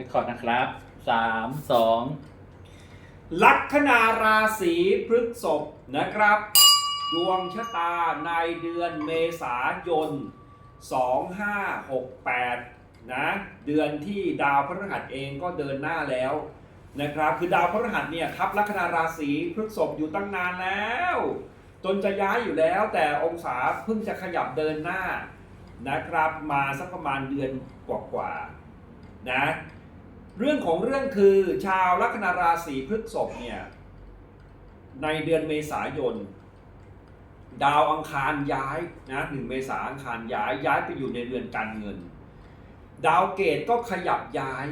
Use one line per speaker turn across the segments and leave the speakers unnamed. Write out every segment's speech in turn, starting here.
ไปก่อนนะครับสามสอง
ลัคนาราศีพฤษภนะครับ ดวงชะตาในเดือนเมษายน 2568 นะ เดือนที่ดาวพฤหัสเองก็เดินหน้าแล้วนะครับ คือดาวพฤหัสเนี่ยทับลัคนาราศีพฤษภอยู่ตั้งนานแล้วจนจะย้ายอยู่แล้วแต่องศาเพิ่งจะขยับเดินหน้านะครับ มาสักประมาณเดือนกว่าๆนะ เรื่องของเรื่องคือชาวลัคนาราศีพฤษภเนี่ย ในเดือนเมษายน ดาวอังคารย้ายนะหนึ่งเมษาอังคารย้ายย้ายไปอยู่ในเรือนการเงิน ดาวเกตก็ขยับย้าย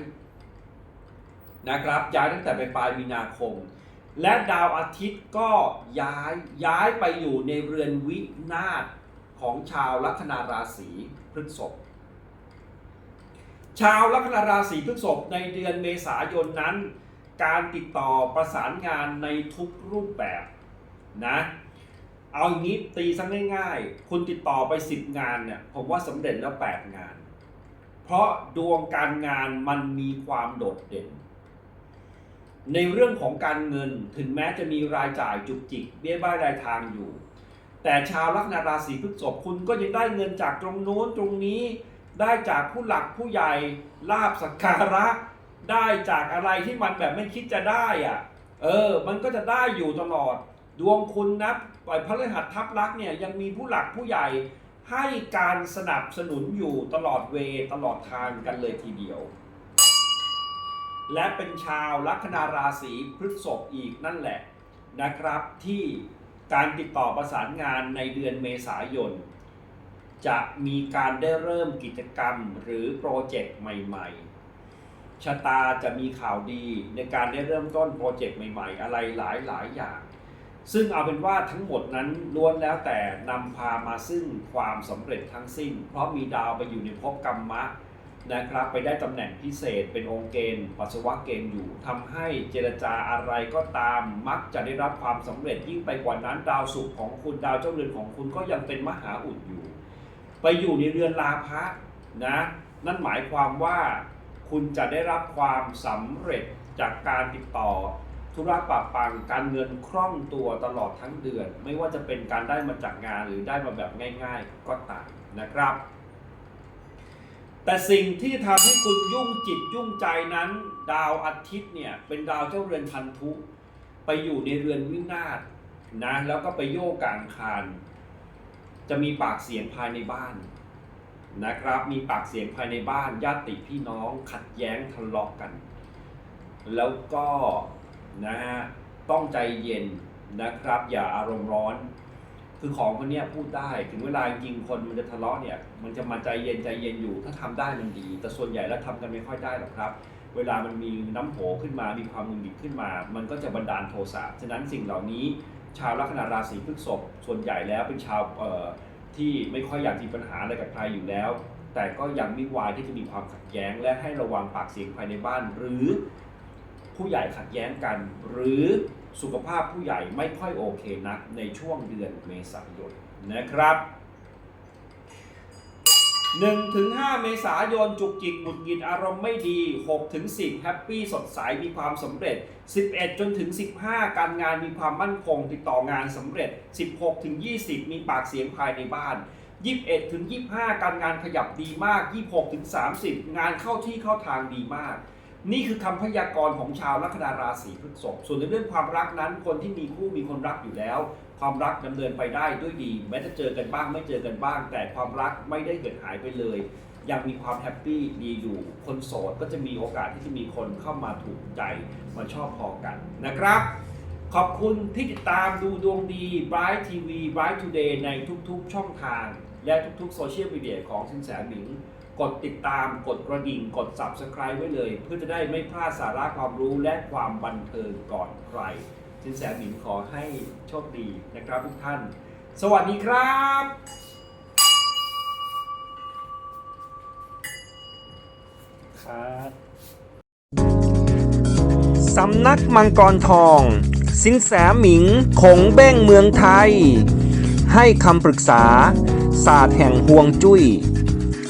นะครับย้ายตั้งแต่ไปปลายมีนาคม และดาวอาทิตย์ก็ย้ายย้ายไปอยู่ในเรือนวินาศของชาวลัคนาราศีพฤษภ ชาวลัคนาราศีพฤษภในเดือนเมษายนนั้น การติดต่อประสานงานในทุกรูปแบบนะเอาอย่างนี้ตีซะง่าย ๆ คุณติดต่อไป 10 งานเนี่ยผมว่าสำเร็จแล้ว 8 งาน เพราะดวงการงานมันมีความโดดเด่น ในเรื่องของการเงินถึงแม้จะมีรายจ่ายจุกจิก เบี้ยบ้ายรายทางอยู่ แต่ชาวลัคนาราศีพฤษภคุณก็ยังได้เงินจากตรงโน้นตรงนี้ ได้จากผู้หลักผู้ใหญ่ลาบสักการะ ได้จากอะไรที่มันแบบไม่คิดจะได้อะเออ มันก็จะได้อยู่ตลอด ดวงคุณนะปล่อยพระฤหัสทับลักษณ์เนี่ยยังมีผู้หลักผู้ใหญ่ให้การสนับสนุนอยู่ตลอดเวตลอดทางกันเลยทีเดียว และเป็นชาวลัคนาราศีพฤษภอีกนั่นแหละนะครับที่การติดต่อประสานงานในเดือนเมษายน จะมีการได้เริ่มกิจกรรมหรือโปรเจกต์ใหม่ ๆ ชะตาจะมีข่าวดีในการได้เริ่มต้นโปรเจกต์ใหม่ ๆ อะไรหลายๆอย่าง ซึ่งเอาเป็นว่าทั้งหมดนั้นล้วนแล้วแต่นำพามาซึ่งความสำเร็จทั้งสิ้น เพราะมีดาวไปอยู่ในภพกรรมะนะครับไปได้ตำแหน่งพิเศษเป็นองค์เกณฑ์ปัสสาวะเกณฑ์อยู่ทำให้เจรจาอะไรก็ตามมักจะได้รับความสำเร็จยิ่งไปกว่านั้นดาวศุกร์ของคุณดาวเจ้าเรือนของคุณก็ยังเป็นมหาอุดอยู่ ไปอยู่ในเรือนลาภะนะ นั่นหมายความว่าคุณจะได้รับความสำเร็จจากการติดต่อ ธุระปะปังการเงินคล่องตัวตลอดทั้งเดือน ไม่ว่าจะเป็นการได้มาจากงานหรือได้มาแบบง่าย ๆ ก็ตามนะครับ แต่สิ่งที่ทำให้คุณยุ่งจิตยุ่งใจนั้น ดาวอาทิตย์เนี่ยเป็นดาวเจ้าเรือนพันธุ ไปอยู่ในเรือนวินาศนะแล้วก็ไปโยกกลางคาร จะมีปากเสียงภายในบ้านนะครับ มีปากเสียงภายในบ้านญาติพี่น้องขัดแย้งทะเลาะกัน แล้วก็นะฮะต้องใจเย็นนะครับ อย่าอารมณ์ร้อน คือของคนเนี้ยพูดได้ถึงเวลาจริงคนมันจะทะเลาะเนี่ย มันจะมาใจเย็นใจเย็นอยู่ ถ้าทำได้มันดี แต่ส่วนใหญ่แล้วทำกันไม่ค่อยได้หรอกครับ เวลามันมีน้ำโหขึ้นมา มีความหงุดหงิดขึ้นมา มันก็จะบันดาลโทสะฉะนั้นสิ่งเหล่านี้ ชาวลัคนาราศีพฤษภส่วนใหญ่แล้วเป็นชาวที่ไม่ค่อยอยากมีปัญหาอะไรกับใครอยู่แล้ว แต่ก็ยังม่วายที่จะมีความขัดแย้ง และให้ระวังปากเสียงภายในบ้าน หรือผู้ใหญ่ขัดแย้งกัน หรือสุขภาพผู้ใหญ่ไม่ค่อยโอเคนักในช่วงเดือนเมษายนนะครับ 1ถึง5เมษายนจุกจิกหงุดหงิดอารมณ์ไม่ดี6ถึง10แฮปปี้สดใสมีความสำเร็จ 11 จนถึง 15 การงานมีความมั่นคงติดต่องานสำเร็จ 16ถึง20 มีปากเสียงภายในบ้าน 21ถึง25 การงานขยับดีมาก 26ถึง30 งานเข้าที่เข้าทางดีมาก นี่คือคำพยากรณ์ของชาวลัคนาราศีพฤษภส่วนในเรื่องความรักนั้น คนที่มีคู่มีคนรักอยู่แล้ว ความรักดำเนินไปได้ด้วยดี แม้จะเจอกันบ้างไม่เจอกันบ้าง แต่ความรักไม่ได้เกิดหายไปเลย ยังมีความแฮปปี้ดีอยู่ คนโสดก็จะมีโอกาสที่จะมีคนเข้ามาถูกใจมาชอบพอกันนะครับ ขอบคุณที่ติดตามดูดวงดี Bright TV Bright Today ในทุกๆ ช่องทาง และทุกๆโซเชียลมีเดียของสินแสหมิง กดติดตามกดกระดิ่งกด Subscribe ไว้เลย เพื่อจะได้ไม่พลาดสาระความรู้และความบันเทิงก่อนใครสินแสหมิงขอให้โชคดีนะครับทุกท่าน สวัสดีครับ
ครับ
สำนักมังกรทอง สินแสหมิงคงเบ้งเมืองไทย ให้คำปรึกษาศาสตร์แห่งห่วงจุย้ย